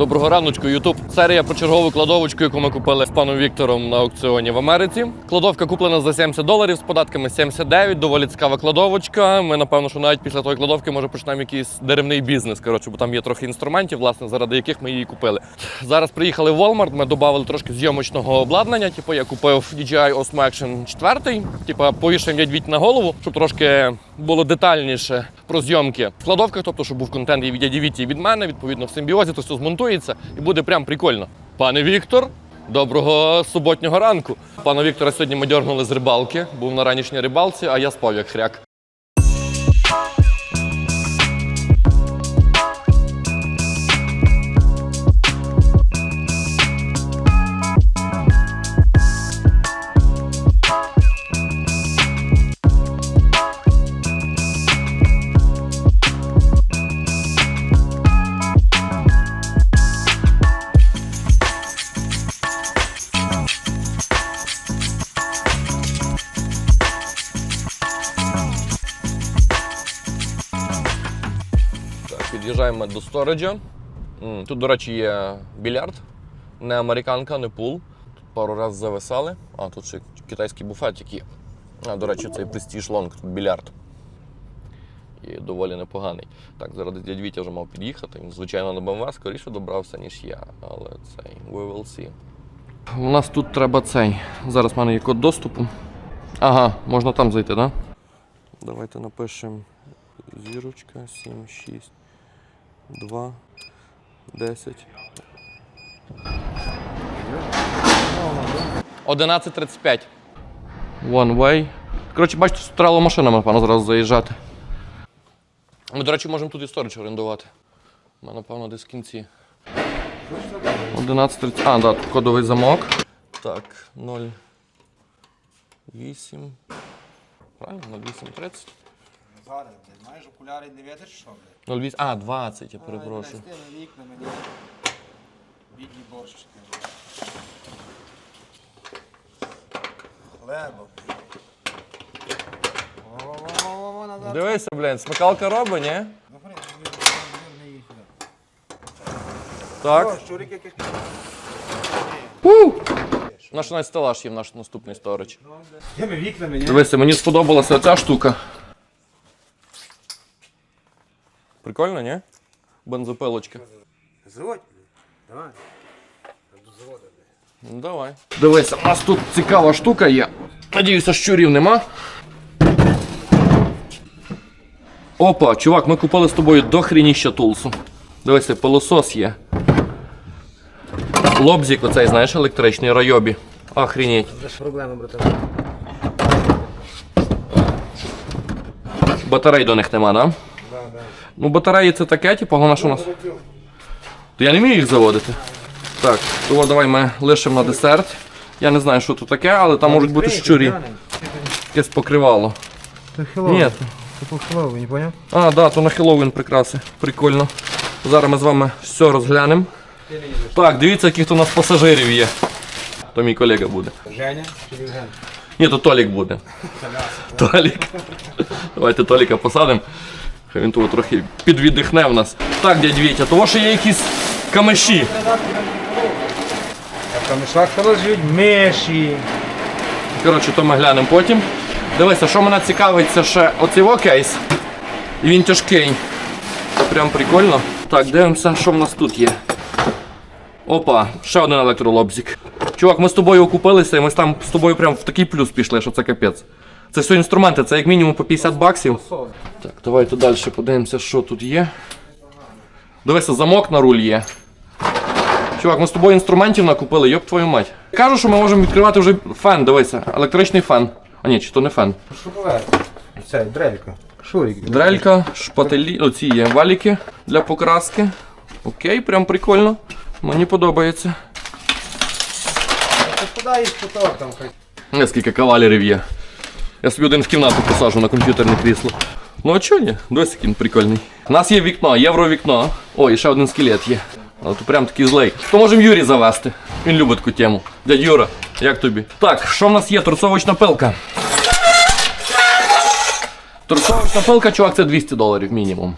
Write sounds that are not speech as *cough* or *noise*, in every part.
Доброго раночку, Ютуб. Серія про чергову кладовочку, яку ми купили з паном Віктором на аукціоні в Америці. Кладовка куплена за 70 доларів з податками 79. Доволі цікава кладовочка. Ми напевно, що навіть після тої кладовки може почнемо якийсь деревний бізнес. Коротше, бо там є трохи інструментів, власне, заради яких ми її купили. Зараз приїхали в Walmart, Ми додали трошки зйомочного обладнання. Типу, я купив DJI Osmo Action 4, типу, повішав ядвіть на голову, щоб трошки було детальніше про зйомки в кладовках, тобто, щоб був контент і від Ядівіті, і від мене, відповідно, в симбіозі, то все змонтується і буде прям прикольно. Пане Віктор, доброго суботнього ранку. Пана Віктора сьогодні ми дьорнули з рибалки, був на ранішній рибалці, а я спав як хряк. Сториджа. Тут, до речі, є більярд, не американка, не пул. Тут пару разів зависали. А, тут ще китайський буфетик є. А, до речі, цей Prestige Long, тут більярд. І доволі непоганий. Так, зараз дядь Вітя вже мав під'їхати. Він, звичайно, на БМВ скоріше добрався, ніж я. Але цей we will see. У нас тут треба цей. Зараз в мене є код доступу. Ага, можна там зайти, так? Да? Давайте напишемо зірочка 7, 6, 2, 10. 11.35. One way. Коротше, бачите, тут треба машинами, напевно, зразу заїжджати. Ми, до речі, можемо тут і сторіч орендувати. Ми, напевно, десь в кінці. 11.30. А, да, кодовий замок. Так, 0. 8. Правильно, 08.30. Зараз, блядь, маєш окуляри не видиш, що, блядь? 08. А, 20, я перепрошую. З тими вікнами, ні. Бідні борщики, блядь. Во-во-во-во-во, назад. Дивися, блядь, смикалка робить, ні? Ну, хрен, не. Так. О, щурик якийсь. Наш навіть стелаж є в наш наступний сторич. Тими вікнами, ні? Дивися, мені сподобалася ця штука. Прикольно, ні? Бензопилочка. Заводь. Давай. Ну давай. Дивися, у нас тут цікава штука є. Надіюся, щурів нема. Опа, чувак, ми купили з тобою дохрініща тулсу. Дивися, пилосос є. Лобзик оцей, знаєш, електричний райобі. Охренеть. Це ж проблема, братан. Батарей до них нема, да? Да, да. Ну, батареї це таке, типу, головне, що у нас. То я не вмію їх заводити. Так, то давай ми лишимо на десерт. Я не знаю, що тут таке, але там можуть бути щурі. Якесь покривало. Це Хеллоуін. Ні. Це по Хеллоуін, поняв? А, да, то на Хеллоуін прикраси. Прикольно. Зараз ми з вами все розглянемо. Так, дивіться, яких то у нас пасажирів є. То мій колега буде. Женя чи Євген? Ні, то Толік буде. Толік. Давайте Толіка посадимо. Хай він тут трохи підвіддихне в нас. Так, дядь Вітя, того що є якісь камеші. А в то живуть миші. Коротше, то ми глянемо потім. Дивися, що мене цікавить, це ще оцей кейс. І він тяжкий. Прям прикольно. Так, дивимося, що в нас тут є. Опа, ще один електролобзик. Чувак, ми з тобою окупилися і ми там з тобою прям в такий плюс пішли, що це капець. Це все інструменти, це як мінімум по 50 баксів. Так, давайте далі подивимося, що тут є. Дивися, замок на руль є. Чувак, ми з тобою інструментів накупили, йоп твою мать. Кажу, що ми можемо відкривати вже фен, дивися, електричний фен. А ні, чи то не фен. Це дрелька. Шурик. Дрелька, шпателі, оці є валіки для покраски. Окей, прям прикольно. Мені подобається. Куди їх поток там хай. Скільки кавалерів є. Я собі один в кімнату посаджу на комп'ютерне крісло. Ну а чого ні? Досі він прикольний. У нас є вікно, євровікно. О, і ще один скелет є. Але то прям такий злий. То можемо Юрі завести. Він любить таку тему. Дядь Юра, як тобі? Так, що в нас є? Торцовочна пилка. Торцовочна пилка, чувак, це 200 доларів мінімум.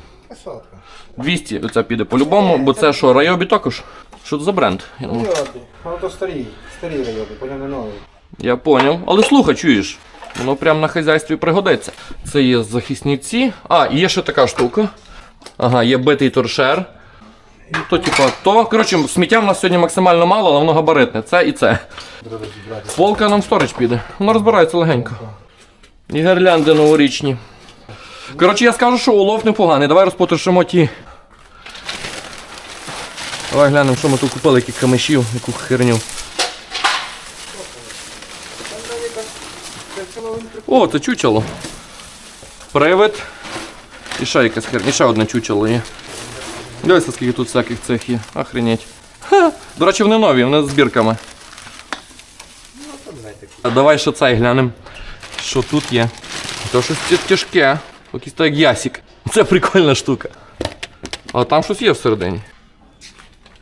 200 оце піде по-любому, бо це що, райобі також? Що це за бренд? Я. А то старі, старі райоби, потім не нові. я поняв. Але слухай, чуєш? Воно прямо на хазяйстві пригодиться. Це є захисні ці. А, і є ще така штука. Ага, є битий торшер. То, типа, то. Коротше, сміття в нас сьогодні максимально мало, але воно габаритне. Це і це. Полка нам сторіч піде. Воно розбирається легенько. І гірлянди новорічні. Коротше, я скажу, що улов непоганий. Давай розпотрошимо ті. Давай глянемо, що ми тут купили, яких камишів, яку херню. О, це чучело. Привид. І ще якась херня. І ще одне чучело є. Дивися, скільки тут всяких цих є. Охренеть. Ха. До речі, вони нові, вони з збірками. А Давай ще цей глянемо. Що тут є? То щось тяжке. Якийсь так як ясік. Це прикольна штука. А там щось є всередині.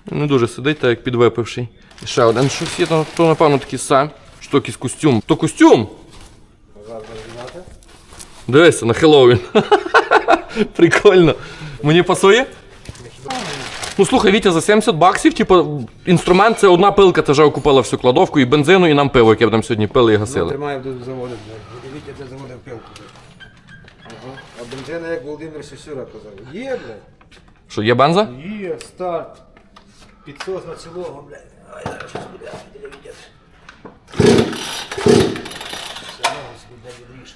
Не дуже сидить, так як підвипивший. І ще один щось є, то, то напевно такий сам. Що якийсь костюм? То костюм! Дивися, на Хеллоуін. *laughs* Прикольно. Мені пасує? Ну слухай, Вітя, за 70 баксів, типу, інструмент це одна пилка, ти вже окупила всю кладовку, і бензину, і нам пиво, яке б там сьогодні пили і гасили. Тримає тут заводить, блядь. Дивіться, це заводив пилку. Ага. А бензина, як Володимир Сюсюра казав. Є, блядь. Що, є бенза? Є, старт. Підсос на цілого, блядь. Ай, зараз щось буде, буде відео. Все, ногу собі, блядь, відріж.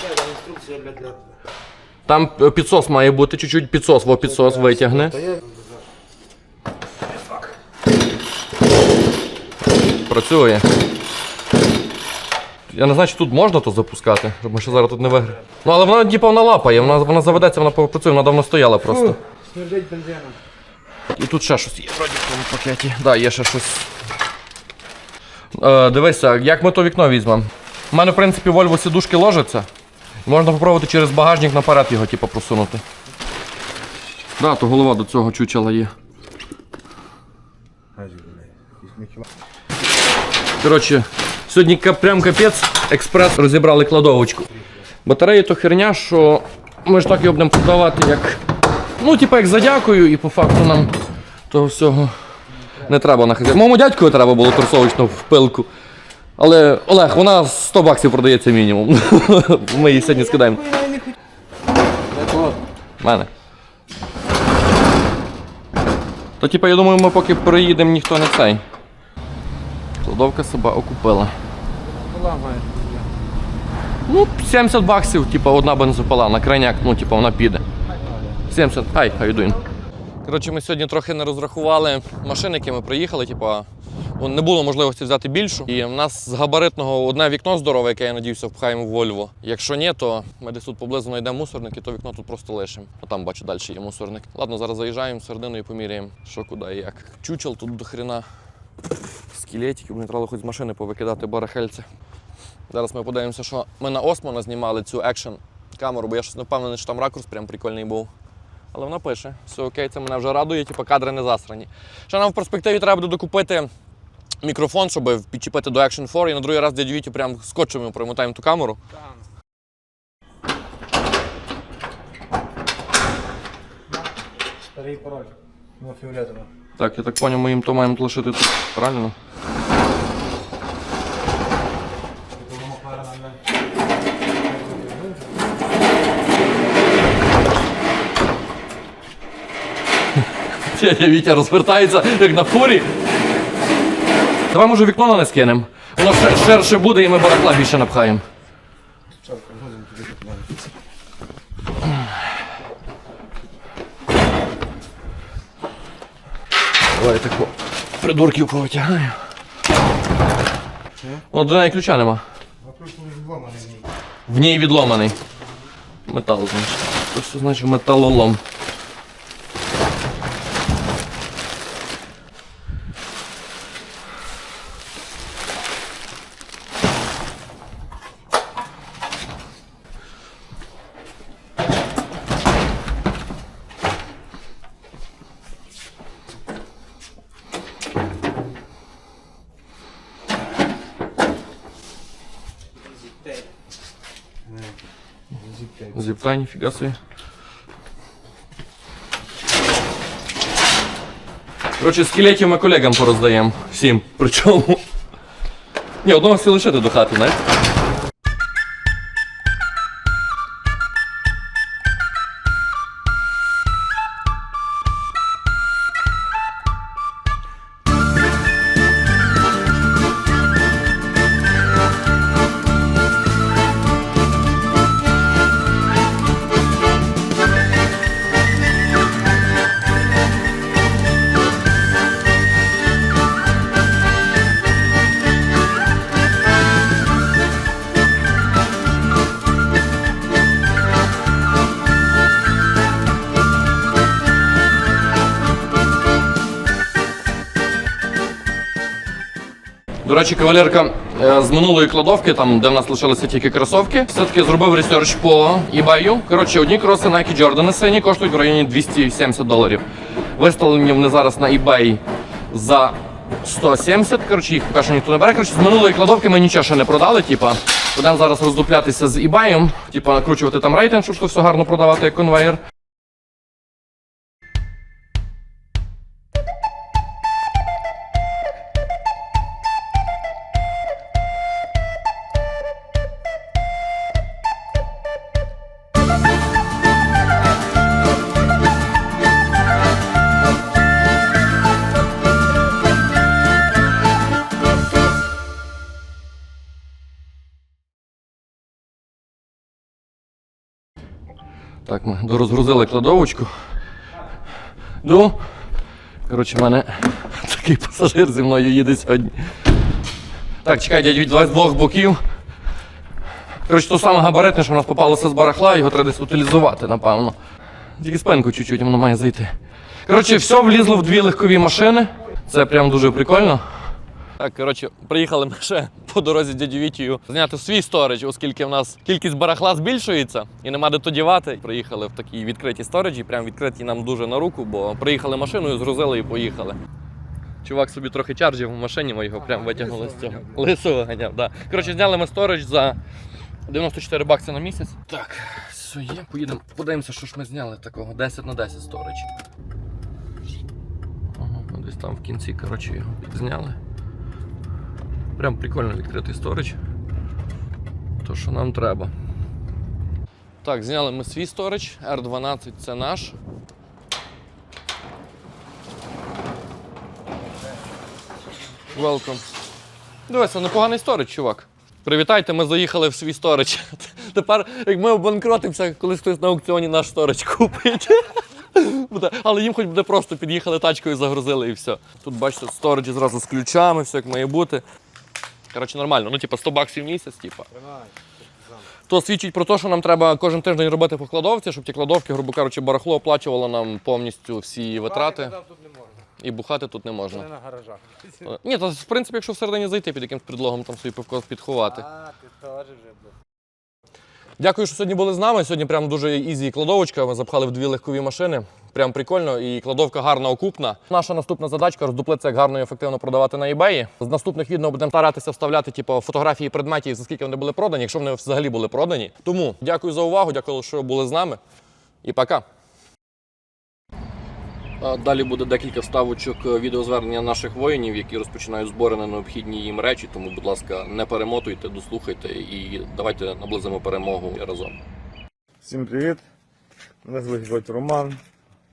Це там для... Там е, підсос має бути, чуть-чуть підсос, во підсос витягне. Працює. Я не знаю, чи тут можна то запускати, щоб ми ще зараз тут не виграли. Ну але вона типу, вона лапає, вона, вона заведеться, вона попрацює, вона давно стояла просто. Смердить бензином. І тут ще щось є вроді в тому пакеті. Так, да, є ще щось. Е, дивися, як ми то вікно візьмемо. У мене, в принципі, Volvo сідушки ложаться. Можна попробувати через багажник наперед його, типу, просунути. Да, то голова до цього чучела є. Коротше, сьогодні прям капець, експрес розібрали кладовочку. Батареї то херня, що ми ж так його будемо продавати як. Ну, типу, як за дякую, і по факту нам того всього не треба на хазяйство. Моєму дядьку треба було торсовочно в пилку. Але Олег, вона 100 баксів продається мінімум. *laughs* Ми її сьогодні скидаємо. Мене. То типу, я думаю, ми поки приїдемо, ніхто не цей. Кладовка себе окупила. Ну, 70 баксів, типу, одна бензопила на крайняк, ну, типу, вона піде. 70, хай, how you? Коротше, ми сьогодні трохи не розрахували машини, які ми приїхали, типу, ну, не було можливості взяти більшу. І в нас з габаритного одне вікно здорове, яке я надіюся, впхаємо в Вольво. Якщо ні, то ми десь тут поблизу знайдемо мусорник і то вікно тут просто лишимо. А там бачу, далі є мусорник. Ладно, зараз заїжджаємо середину і поміряємо, що куди і як. Чучел тут до хрена. Скелетики, блін, треба хоч з машини повикидати барахельця. Зараз ми подивимося, що ми на Османа знімали цю екшн камеру, бо я щось не впевнений, що там ракурс прям прикольний був. Але вона пише, все окей, це мене вже радує, типу кадри не засрані. Ще нам в перспективі треба буде докупити мікрофон, щоб підчепити до Action 4 і на другий раз дядю Віті прям скотчем йому примотаємо ту камеру. Старий пароль. Ну, фіолетово. Так, я так зрозумів, ми їм то маємо лишити тут. Правильно? Дядя Вітя розвертається, як на фурі. Давай, може, вікно на не скинемо. Воно шер- ширше буде і ми барахла більше напхаємо. Давай тако придурків повитягаю. О, до неї ключа нема. В ній. Відломаний. Метал, значить. Ось значить металолом. Зіплей. Зіплей, ніфіга себе. Короче, скелетів ми колегам пороздаємо всім. Причому. Ні, одного всі лишити до хати, не? Речі, кавалерка е, з минулої кладовки, там де в нас лишилися тільки кросовки, все-таки зробив ресерч по eBay. Коротше, одні кроси Nike Jordan сині коштують в районі 270 доларів. Виставлені вони зараз на eBay за 170. Коротше, їх поки що ніхто не бере. Коротше, з минулої кладовки ми нічого ще не продали. Типа, будемо зараз роздуплятися з eBay, типа накручувати там рейтинг, щоб все гарно продавати як конвейер. Так, ми дорозгрузили кладовочку. Ну, коротше, в мене такий пасажир зі мною їде сьогодні. Так, чекай, дядь, від з двох боків. Коротше, то саме габаритне, що в нас попалося з барахла, його треба десь утилізувати, напевно. Тільки спинку чуть-чуть воно має зайти. Коротше, все влізло в дві легкові машини. Це прям дуже прикольно. Так, коротше, приїхали ми ще по дорозі дяді Вітію зняти свій сторидж, оскільки в нас кількість барахла збільшується і нема де то дівати. Приїхали в такі відкриті сториджі, прям відкриті нам дуже на руку, бо приїхали машиною, згрузили і поїхали. Чувак собі трохи чарджив в машині, ми його прям витягнули з цього. Лисого ганяв, да. Коротше, зняли ми сторидж за 94 бакси на місяць. Так, все є, поїдемо, подивимося, що ж ми зняли такого. 10 на 10 сторидж. Ага, десь там в кінці, коротше, його зняли. Прям прикольно відкритий сторич. То, що нам треба. Так, зняли ми свій сторич. R12 це наш. Welcome. Дивися, непоганий сторич, чувак. Привітайте, ми заїхали в свій сторич. *laughs* Тепер, як ми обанкротимося, колись хтось на аукціоні наш сторич купить. *laughs* Але їм хоч буде просто під'їхали тачкою, загрузили і все. Тут бачите, сториджі зразу з ключами, все як має бути. Коротше, нормально. Ну, типа 100 баксів в місяць, типа. То свідчить про те, що нам треба кожен тиждень робити по кладовці, щоб ті кладовки, грубо кажучи, барахло оплачувало нам повністю всі витрати. І бухати тут не можна. Не на гаражах. Е, Ні, то в принципі, якщо всередині зайти під якимсь предлогом, там собі пивко підховати. А, ти теж вже був. Дякую, що сьогодні були з нами. Сьогодні прям дуже ізі кладовочка. Ми запхали в дві легкові машини. Прям прикольно, і кладовка гарна окупна. Наша наступна задачка роздуплитися, як гарно і ефективно продавати на eBay. З наступних відео будемо старатися вставляти типу, фотографії предметів, за скільки вони були продані, якщо вони взагалі були продані. Тому дякую за увагу, дякую, що були з нами. І пока. Далі буде декілька вставочок е, відеозвернення наших воїнів, які розпочинають збори на необхідні їм речі. Тому, будь ласка, не перемотуйте, дослухайте і давайте наблизимо перемогу разом. Всім привіт! Мене звуть Роман.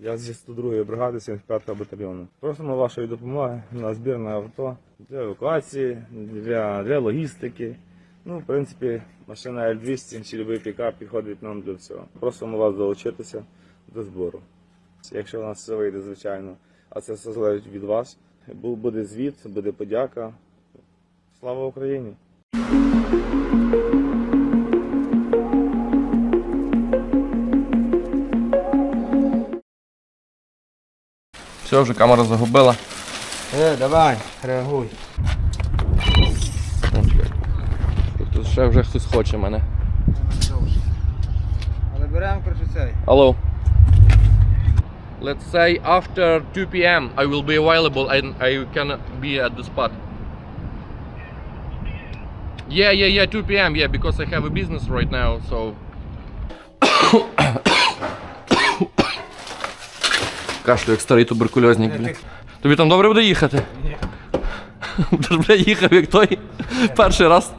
Я зі 102-ї бригади 75-го батальйону. Просимо вашої допомоги на збір на авто для евакуації, для, для логістики. Ну, в принципі, машина L200 чи любий пікап підходить нам для всього. Просимо вас долучитися до збору. Якщо у нас все вийде, звичайно, а це все залежить від вас. Буде звіт, буде подяка. Слава Україні! Все, вже камера загубила. Е, давай, реагуй. Тобто ще вже хтось хоче мене. Але беремо, коротше, цей. Hello. Let's say after 2 p.m. I will be available and I can be at the spot. Yeah, yeah, yeah, 2 p.m. Yeah, because I have a business right now, so. Кашлю, як старий туберкульозник, бля. Тобі там добре буде їхати? Ні. *laughs* Ти ж, бля, їхав як той перший раз.